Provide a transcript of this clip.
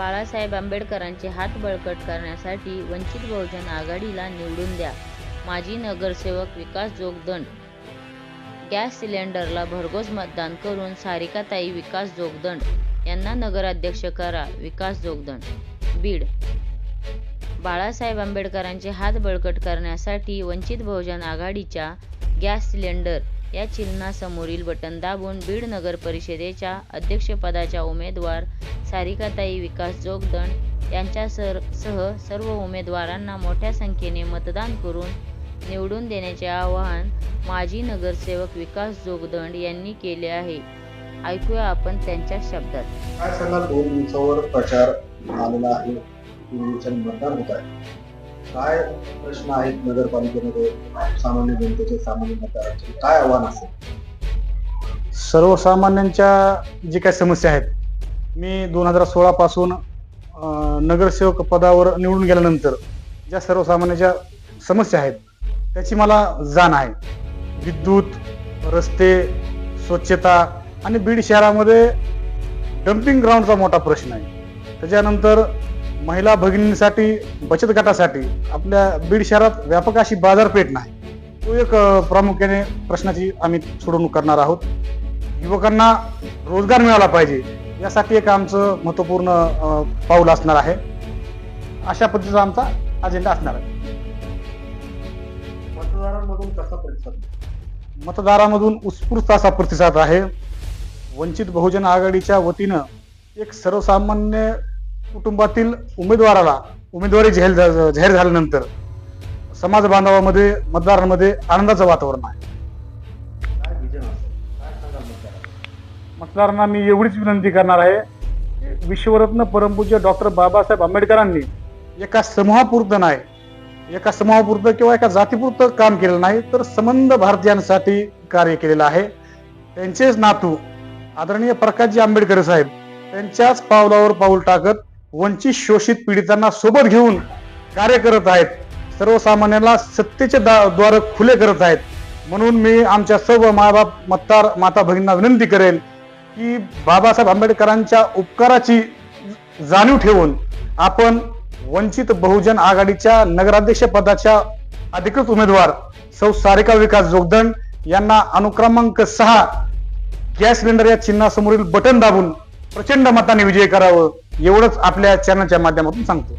बाळासाहेब आंबेडकरांचे हात बळकट करण्यासाठी वंचित बहुजन आघाडीला निवडून द्या. माजी नगरसेवक विकास जोगदंड. गॅस सिलेंडरला भरघोस मतदान करून सारिकाताई विकास जोगदंड यांना नगराध्यक्ष करा विकास जोगदंड. बीड. बाळासाहेब आंबेडकरांचे हात बळकट करण्यासाठी वंचित बहुजन आघाडीच्या गॅस सिलेंडर या चिन्हासमोरील बटन दाबून बीड नगर परिषदेच्या अध्यक्षपदाच्या उमेदवार सारिकाताई विकास जोगदंड यांच्या सर सह सर्व उमेदवारांना मोठ्या संख्येने मतदान करून निवडून देण्याचे आवाहन माजी नगरसेवक विकास जोगदंड यांनी केले आहे. ऐकूया आपण त्यांच्या शब्दात. काय सांगाल? दोन दिवसावर प्रचार आलेला आहे. मतदान होत आहे. काय प्रश्न आहेत नगरपालिकेमध्ये? सामान्य जनतेचे सामान्य मतदारांचे? काय आव्हान असेल? सर्वसामान्यांच्या जे काही समस्या आहेत मी दोन हजार सोळा पासून नगरसेवक पदावर निवडून गेल्यानंतर ज्या सर्वसामान्यांच्या समस्या आहेत त्याची मला जाण आहे. विद्युत रस्ते स्वच्छता आणि बीड शहरामध्ये डम्पिंग ग्राउंडचा मोठा प्रश्न आहे. त्याच्यानंतर महिला भगिनींसाठी बचत गटासाठी आपल्या बीड शहरात व्यापक अशी बाजारपेठ नाही. तो एक प्रामुख्याने प्रश्नाची आम्ही सोडवणूक करणार आहोत. युवकांना रोजगार मिळाला पाहिजे यासाठी एक आमचं महत्त्वपूर्ण अं, पाऊल असणार आहे. अशा पद्धतीचा आमचा अजेंडा असणार आहे. मतदारांमधून कसा प्रतिसाद? मतदारामधून उत्स्फूर्त असा प्रतिसाद आहे. वंचित बहुजन आघाडीच्या वतीनं एक सर्वसामान्य कुटुंबातील उमेदवाराला उमेदवारी जाहीर जाहीर झाल्यानंतर समाज बांधवामध्ये मतदारांमध्ये आनंदाचं वातावरण आहे. मतदारांना? मतदारांना मी एवढीच विनंती करणार आहे की विश्वरत्न परमपूज्य डॉक्टर बाबासाहेब आंबेडकरांनी एका समूहापुरतं नाही एका समूहापुरतं किंवा एका जातीपुरतं काम केलेलं नाही तर संबंध भारतीयांसाठी कार्य केलेलं आहे. त्यांचेच नातू आदरणीय प्रकाशजी आंबेडकर साहेब त्यांच्याच पावलावर पाऊल टाकत वंचित शोषित पीडितांना सोबत घेऊन कार्य करत आहेत. सर्वसामान्यांना सत्तेचे दा- द्वार खुले करत आहेत. म्हणून मी आमच्या सर्व मायबाप मतदार माता भगिनींना विनंती करेल की बाबासाहेब आंबेडकरांच्या उपकाराची जाणीव ठेवून आपण वंचित बहुजन आघाडीच्या नगराध्यक्ष पदाच्या अधिकृत उमेदवार सौ सारिका विकास जोगदंड यांना अनुक्रमांक सहा गॅस सिलेंडर या चिन्हासमोरील बटन दाबून प्रचंड मताने विजय करावं. एवढंच आपल्या चॅनलच्या माध्यमातून सांगतो.